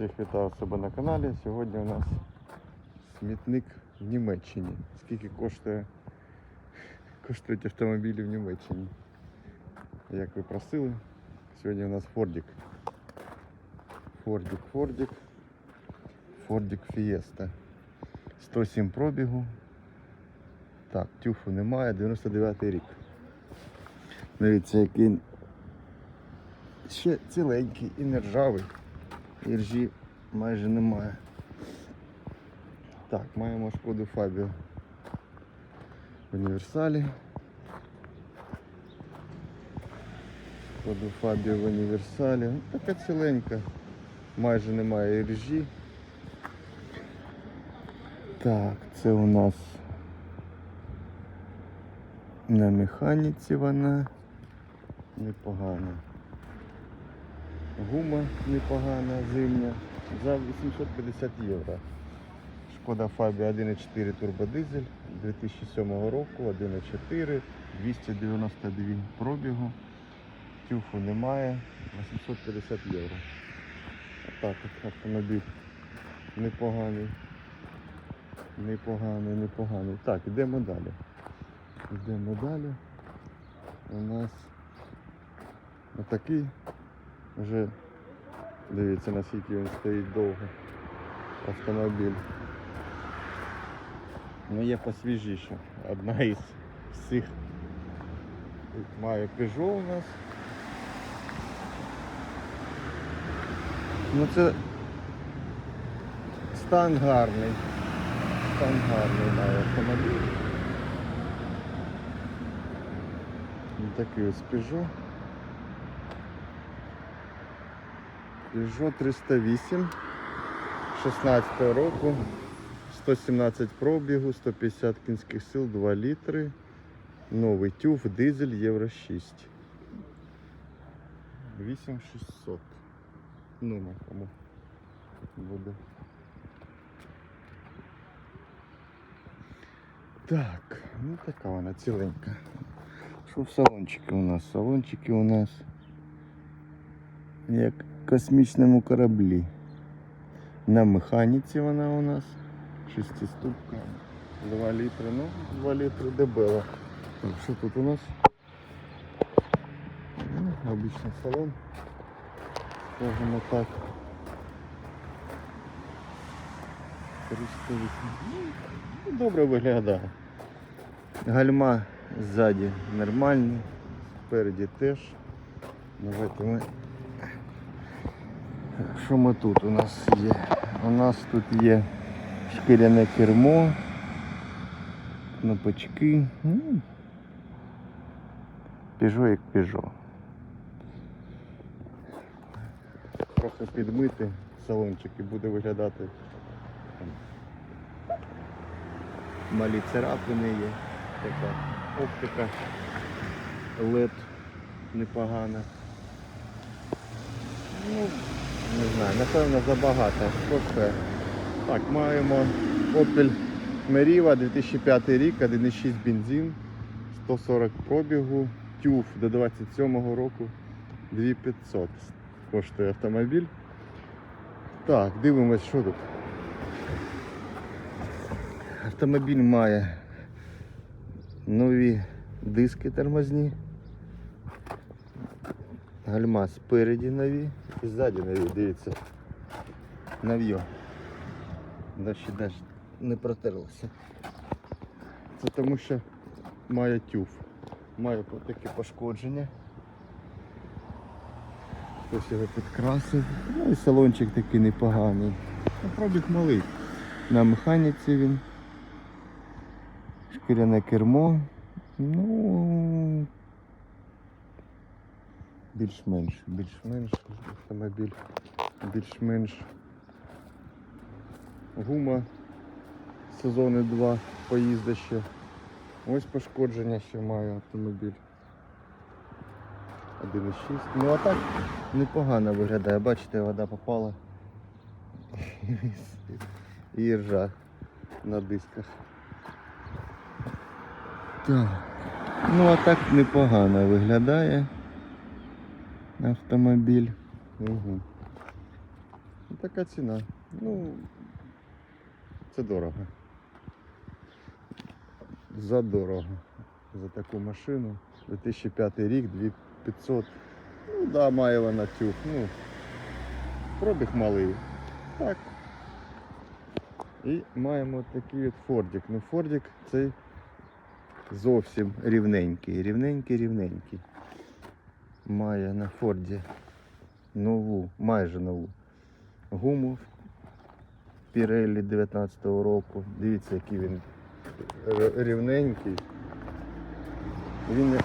Всіх вітаю себе на каналі. Сьогодні у нас смітник в Німеччині. Скільки коштує коштують автомобілі в Німеччині? Як ви просили, сьогодні у нас Фордік. Фордік, Фордік. Фордік Фієста. 107 пробігу. Так, тюфу немає, 99 рік. Дивіться, який ще ціленький і не ржавий. І ржі майже немає. Так, маємо шкоду Фабіо в універсалі. Шкоду Фабіо в універсалі. Ну, така ціленька. Майже немає і ржі. Так, це у нас на механіці вона непогана. Гума непогана, зимня. За 850 євро. Шкода Фабія 1.4 турбодизель 2007 року, 1.4, 292 пробігу. Тюфу немає, 850 євро. Отак от автомобіль непоганий. Непоганий, непоганий. Так, йдемо далі. Йдемо далі. У нас отакий вже дивіться наскільки він стоїть довго. Автомобіль. Ну є посвіжіше. Одна із всіх. Тут має Peugeot у нас. Ну це стан гарний. Стан гарний має автомобіль. Ось такий ось Peugeot. Peugeot 308 16 року, 117 пробігу, 150 кінських сил, 2 літри. Новий тюф, дизель Євро 6. 8600. Номер кому буде. Так, ну така вона ціленька. Що в салончики у нас? Салончики у нас як космічному кораблі. На механіці вона у нас. Шестиступка. 2 літри, ну, 2 літри дебела. Так, що тут у нас? Ну, обычный салон. Скажемо так. 308. Ну, Добре виглядає. Гальма ззаді нормальні, спереді теж. Давайте ми що ми тут у нас є? У нас тут є шкіряне кермо, кнопочки. Ну, Піжо як піжо. Трохи підмити салончик і буде виглядати. Малі царапини є, така оптика LED непогана. Ну, не знаю, напевно забагато коштує. Так, маємо Opel Meriva 2005 рік, 1,6 бензин, 140 пробігу, TÜV до 27 року 2500 коштує автомобіль. Так, дивимось, що тут. Автомобіль має нові диски тормозні. Гальма спереді нові і ззаді нові, дивіться. Нав'йо. Дощі теж не протерлося. Це тому що має тюф. Має такі пошкодження. Хтось його підкрасив. Ну і салончик такий непоганий. Ну, пробіг малий. На механіці він. Шкіряне кермо. Ну більш-менш, більш-менш автомобіль, більш-менш гума сезони 2 поїзда ще. Ось пошкодження ще має автомобіль. 1,6. Ну а так непогано виглядає. Бачите, вода попала. І ржа на дисках. Так. Ну а так непогано виглядає автомобіль. Угу. така ціна. Ну, це дорого. Задорого. За таку машину. 2005 рік, 2500. Ну да, має вона тюк. Ну, пробіг малий. Так. І маємо такий от Фордік. Ну Фордік цей зовсім рівненький. Рівненький, рівненький. Має на Форді нову, майже нову гуму Pirelli 19-го року. Дивіться, який він рівненький. Він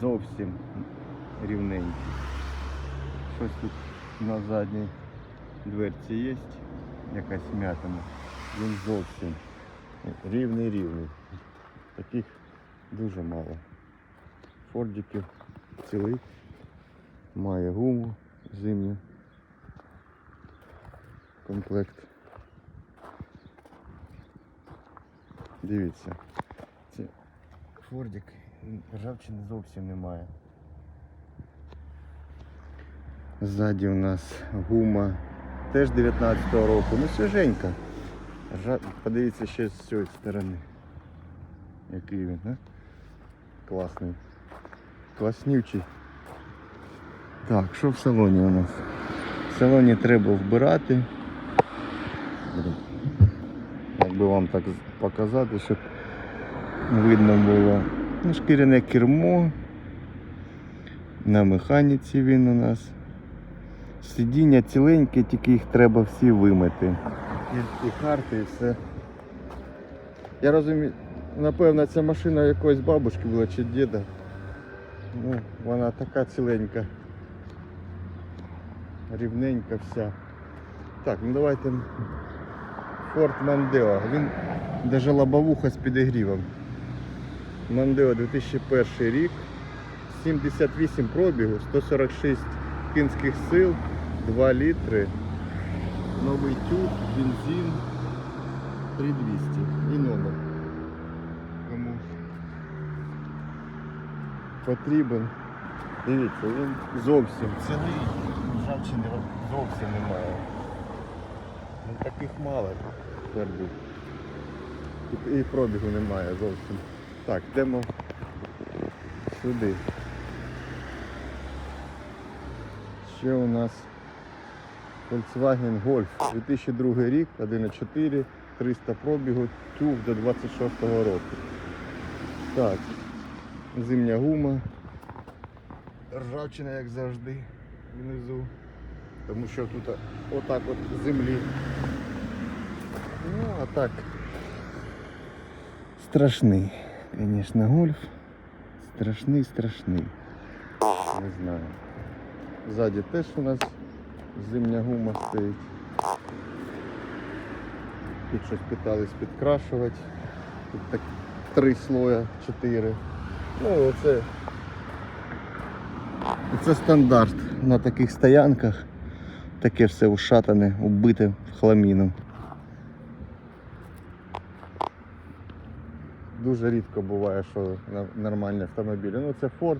зовсім рівненький. Щось тут на задній дверці є, якась м'ятина. Він зовсім рівний рівний. Таких дуже мало. Фордиків цілий. Має гуму зимню. Комплект. Дивіться. Це Фордик ржавчини зовсім немає. Ззаді у нас гума теж 19-го року. Ну свіженька. Ржа... Подивіться ще з цієї сторони. Який він, а? Класний. Класнючий. Так, що в салоні у нас? В салоні треба вбирати. Якби вам так показати, щоб видно було. Ну, шкіряне кермо. На механіці він у нас. Сидіння ціленьке, тільки їх треба всі вимити. І, і карти, і все. Я розумію, напевно, ця машина якоїсь бабушки була чи діда. Ну, вона така ціленька. Рівненька вся. Так, ну давайте. Ford Mondeo. Він даже лобовуха з підігрівом. Mondeo 2001 рік. 78 пробігу, 146 кінських сил, 2 літри. Новий тюб, бензин 3200 і номер. Кому потрібен. Дивіться, він зовсім цілий, ржавчини зовсім немає. Ну, таких мало твердих. І, і пробігу немає зовсім. Так, йдемо сюди. Ще у нас Volkswagen Golf 2002 рік, 1.4, 300 пробігу, тюг до 26-го року. Так, зимня гума. Ржавчина, як завжди, внизу. Тому що тут отак от землі. Ну, а так. Страшний, звісно, гольф. Страшний, страшний. Не знаю. Ззаді теж у нас зимня гума стоїть. Тут щось питались підкрашувати. Тут так три слоя, чотири. Ну оце. Це стандарт на таких стоянках. Таке все ушатане, убите хламіном. Дуже рідко буває, що нормальні автомобілі. Ну це Ford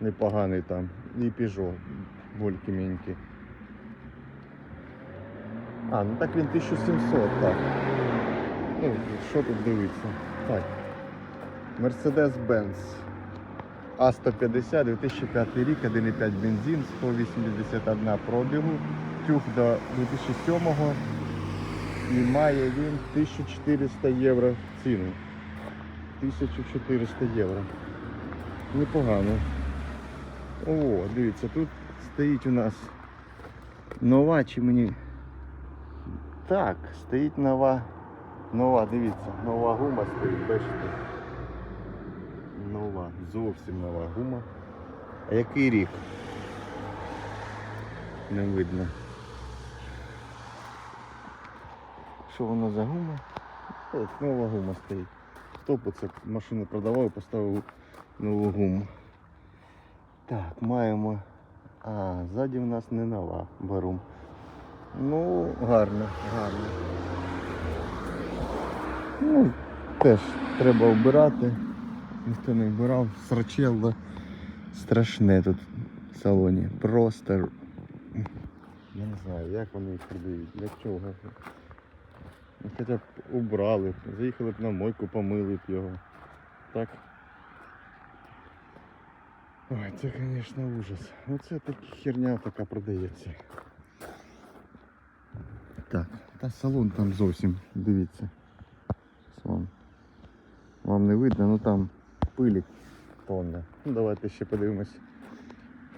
непоганий там і Peugeot бульки-мінькі. А, ну так він 1700, так. Ну, що тут дивиться? Так. Mercedes-Benz А150 2005 рік, 1,5 бензин, 181 пробігу, тюг до 2007 і має він 1400 євро ціну. 1400 євро. Непогано. О, дивіться, тут стоїть у нас нова чи мені. Так, стоїть нова. Нова, дивіться, нова гума стоїть, бачите. Зовсім нова гума. А який рік? Не видно. Що воно за гума? От нова гума стоїть. Хто б це машину продавав і поставив нову гуму. Так, маємо. А, ззаді в нас не нова барум. Ну, гарно, гарно. Ну, теж треба вбирати. Ніхто не вбирав. Срачело страшне тут в салоні. Просто Я не знаю, як вони їх продають, для чого. Ну, хоча б убрали, заїхали б на мойку, помили б його. Так. Ой, це, звісно, ужас. Ну це така херня така продається. Так, та салон там зовсім, дивіться. Салон. Вам не видно, ну там пилі тонна. Ну давайте ще подивимось.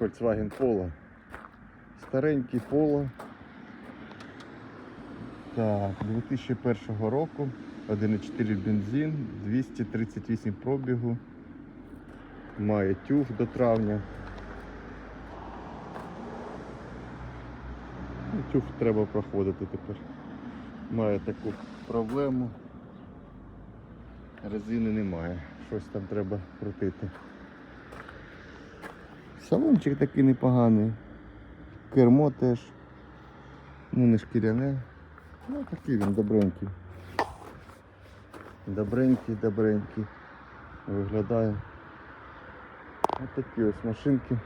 Volkswagen Polo. Старенький Polo. Так, 2001 року. 1,4 бензин, 238 пробігу. Має тюг до травня. Ну, Тюг треба проходити тепер. Має таку проблему. Резини немає. Щось там треба крутити. Салончик такий непоганий. Кермо теж. Ну не шкіряне. Ну такий він добренький. Добренький, добренький. Виглядає. Ось такі ось машинки.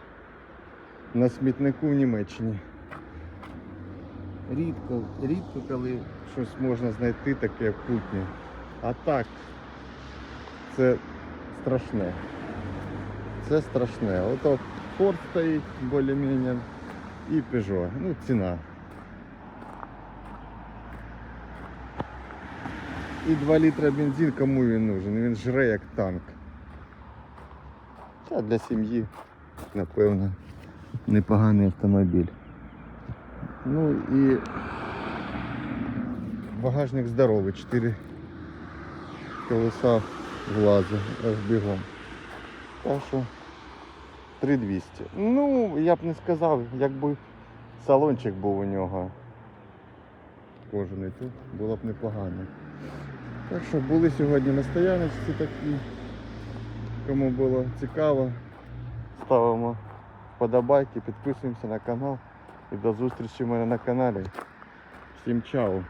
На смітнику в Німеччині. Рідко, рідко, коли щось можна знайти таке путнє. А так, це страшне. Це страшне. Ото Ford стоїть більш-менш і Peugeot. Ну, ціна. І 2 літра бензин кому він нужен? Він жре як танк. Та для сім'ї, напевно, непоганий автомобіль. Ну і багажник здоровий, 4 колеса влазу аж бігом. Так що 3200. Ну, я б не сказав, якби салончик був у нього кожаний тут, було б непогано. Так що були сьогодні на стояночці такі. Кому було цікаво, ставимо вподобайки, підписуємося на канал і до зустрічі в мене на каналі. Всім чао!